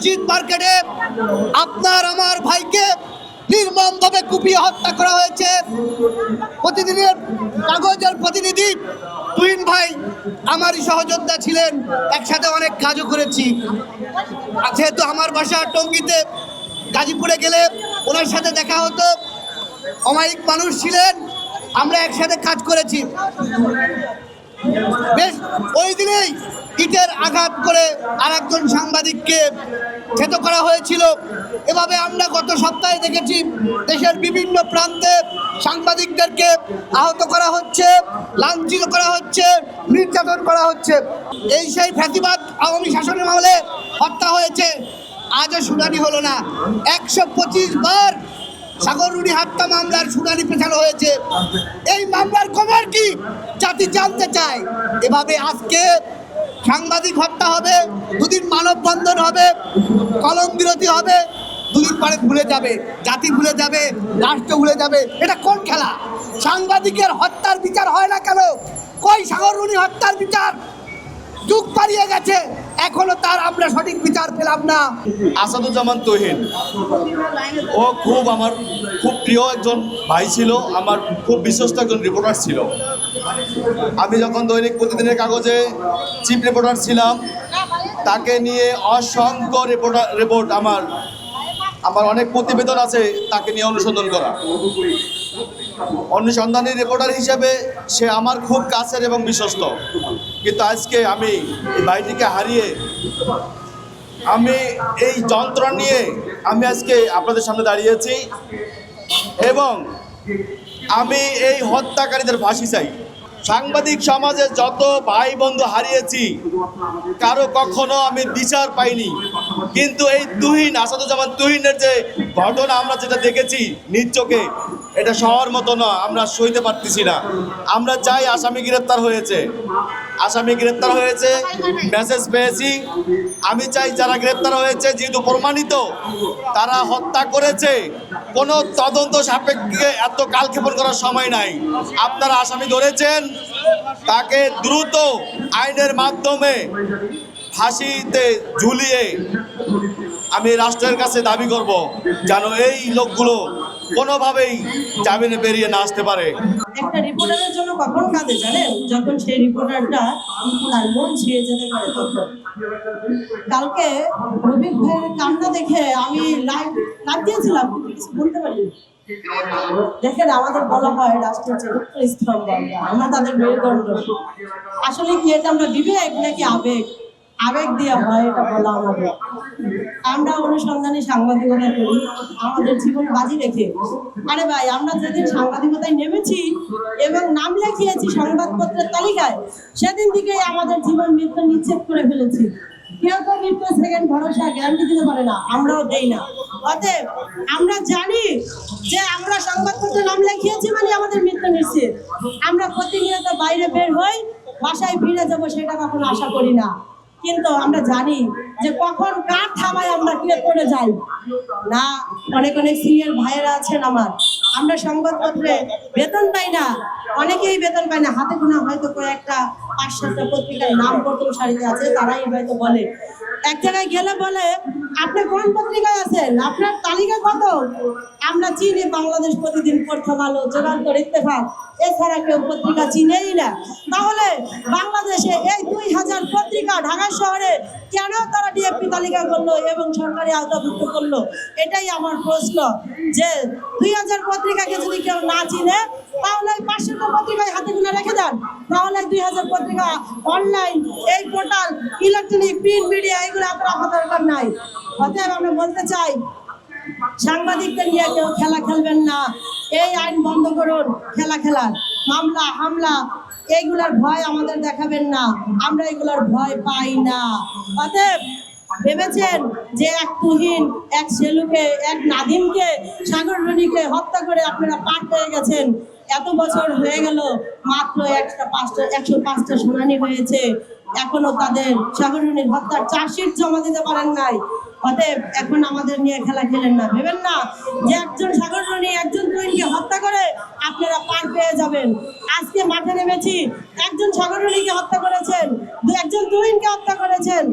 মসজিদ মার্কেটে আপনার, আমার ভাইকে নির্মমভাবে কুপিয়ে হত্যা করা হয়েছে। প্রতিদিনের কাগজের প্রতিনিধি তুহিন ভাই আমারই সহযোদ্ধা ছিলেন, একসাথে অনেক কাজও করেছি। যেহেতু আমার বাসা টঙ্গিতে, গাজীপুরে গেলে ওনার সাথে দেখা হতো, অমায়িক মানুষ ছিলেন, আমরা একসাথে কাজ করেছি। বেশ, ওই দিনেই ইটের আঘাত করে আর একজন সাংবাদিককে থেতো করা হয়েছিল। এভাবে আমরা গত সপ্তাহে দেখেছি, দেশের বিভিন্ন প্রান্তে সাংবাদিকদেরকে আহত করা হচ্ছে, লাঞ্ছিত করা হচ্ছে, নির্যাতন করা হচ্ছে। এই সেই ফ্যাতিবাদ আওয়ামী শাসনের আমলে হত্যা হয়েছে। আজও শুনানি হলো না। একশো পঁচিশ বার সাগররুনি হত্যা মামলার শুনানি পেছানো হয়েছে। এই মামলার খবর কি? জাতি জানতে চায়। এভাবে আজকে সাংবাদিক হত্যা হবে, দুদিন মানববন্ধন হবে, কলম বিরতি হবে, দুদিন পরে ভুলে যাবে। জাতি ভুলে যাবে, রাষ্ট্র ভুলে যাবে। এটা কোন খেলা? সাংবাদিকের হত্যার বিচার হয় না কেন? কই সাগররুনি হত্যার বিচার? যুগ পারিয়ে গেছে। এখনও তার আমরা সঠিক বিচার পেলাম না। আসাদুজ্জামান তহিন। ও খুব আমার খুব প্রিয় একজন ভাই ছিল, আমার খুব বিশ্বস্ত একজন রিপোর্টার ছিল। আমি যখন দৈনিক প্রতিদিনের কাগজে চিফ রিপোর্টার ছিলাম, তাকে নিয়ে অসংখ্য রিপোর্টার রিপোর্ট আমার আমার অনেক প্রতিবেদন আছে তাকে নিয়ে অনুসন্ধান করা। অনুসন্ধানী রিপোর্টার হিসেবে সে আমার খুব কাছের এবং বিশ্বস্ত। কিন্তু আজকে আমি এই ভাইটিকে হারিয়ে আমি এই যন্ত্র নিয়ে আমি আজকে আপনাদের সামনে দাঁড়িয়েছি এবং আমি এই হত্যাকারীদের ফাঁসি চাই। সাংবাদিক সমাজে যত ভাই বন্ধু হারিয়েছি, কারও কখনো আমি বিচার পাইনি। কিন্তু এই তুহিন, আসাদুজ্জামান তুহিনের যে ঘটনা আমরা যেটা দেখেছি নিজ এটা শহর মতো না আমরা সইতে পারতেছি না। আমরা চাই আসামি গ্রেপ্তার হয়েছে। আসামি গ্রেপ্তার হয়েছে মেসেজ পেয়েছি। আমি চাই যারা গ্রেপ্তার হয়েছে, যেহেতু প্রমাণিত, তারা হত্যা করেছে। কোনো তদন্ত সাপেক্ষে এত কালক্ষেপণ করার সময় নাই। আপনারা আসামি ধরেছেন, তাকে দ্রুত আইনের মাধ্যমে ফাঁসিতে ঝুলিয়ে আমি রাষ্ট্রের কাছে দাবি করব, যেন এই লোকগুলো কোনোভাবেই জামিনে বেরিয়ে না আসতে পারে। একটা রিপোর্টারের জন্য কখন কাঁদে জানেন? যখন সেই রিপোর্টারটা তার মন ছুঁয়ে যেতে পারে কালকে রবিক ভাইয়ের কান্না দেখে আমি লাইভ লাইভ দিয়েছিলাম, কিন্তু কিছু বলতে পারিনি। দেখেন আমাদের বলা হয় রাষ্ট্রের চতুর্থ স্তম্ভ আমরা তাদের মেরুদণ্ড। আসলে কি এটা আমরা বিবেক নাকি আবেগ? আবেগ দিয়ে হয় এটা বলা আমাদের আমরা অনুসন্ধানী সাংবাদিকতা করি, আমাদের জীবন বাজি রেখে। আরে ভাই, আমরা যেদিন সাংবাদিকতায় নেমেছি এবং নাম লেখিয়েছি সংবাদপত্রের তালিকায়, সেদিন থেকেই আমাদের জীবন মৃত্যু নিশ্চিত করে ফেলেছি। কেউ তো মৃত্যু সেকেন্ড ভরসা গ্যারান্টি দিতে পারে না, আমরাও দেই না। অতএব আমরা জানি যে আমরা সংবাদপত্রে নাম লেখিয়েছি মানে আমাদের মৃত্যু নিশ্চিত। আমরা প্রতিনিয়ত বাইরে বের হই, বাসায় ফিরে যাব, সেটা কখনো আশা করি না। কিন্তু আমরা জানি যে কখন কার থামায় আমরা কিনে করে যাই। না, অনেক অনেক সিনিয়র ভাইয়েরা আছেন আমার। আমরা সংবাদপত্রে বেতন পাই না। অনেকেই বেতন পায় না। হাতে গোনা হয়তো কয়েকটা পাঁচ সাতটা পত্রিকার নাম প্রথম সারিতে আছে, তারাই হয়তো বলে। এক জায়গায় গেলে বলে, আপনি কোন পত্রিকায় আছেন? আপনার তালিকা কত? আমরা চিনি বাংলাদেশ প্রতিদিন প্রথম আলো যুগান্তর ইত্তেফাক। এছাড়া কেউ পত্রিকা চিনেই না। তাহলে বাংলাদেশে এই দুই হাজার পত্রিকা ঢাকা শহরে কেন তারা ডিএপি তালিকা করল এবং সরকারি আওতাভুক্ত করল? এটাই আমার প্রশ্ন যে দুই হাজার পত্রিকাকে যদি কেউ না চিনে, তাহলে পাঁচশোটা পত্রিকায় হাতে গুনে রেখে দেন। তাহলে দুই হাজার পত্রিকা অনলাইন এই পোর্টাল ইলেকট্রনিক প্রিন্ট মিডিয়া এগুলো আপনার রাখা দরকার নাই। অতএব আমরা বলতে চাই, সাংবাদিকদের নিয়ে কেউ খেলা খেলবেন না। এই আইন বন্ধ করুন, খেলা খেলার। মামলা, হামলা এইগুলার ভয় আমাদের দেখাবেন না। আমরা এগুলার ভয় পাই না। অতএব ভেবেছেন যে এক তুহিন, এক সেলুকে, এক নাদিমকে, সাগর রনিকে হত্যা করে আপনারা পার পেয়ে গেছেন। এত বছর হয়ে গেল, মাত্র একটা পাঁচটা, একশো পাঁচটা শুনানি হয়েছে। এখনও তাদের সাগরণীর হত্যার চার্জশিট জমা দিতে পারেন নাই। অতএব এখন আমাদের নিয়ে খেলা খেলেন না। ভেবেন না যে একজন সাগরণী একজন তুহিনকে হত্যা করে আপনারা পার পেয়ে যাবেন। আজকে মাঠে নেমেছি, একজন সাগরণীকে হত্যা করেছেন দু একজন তুহিনকে হত্যা করেছেন।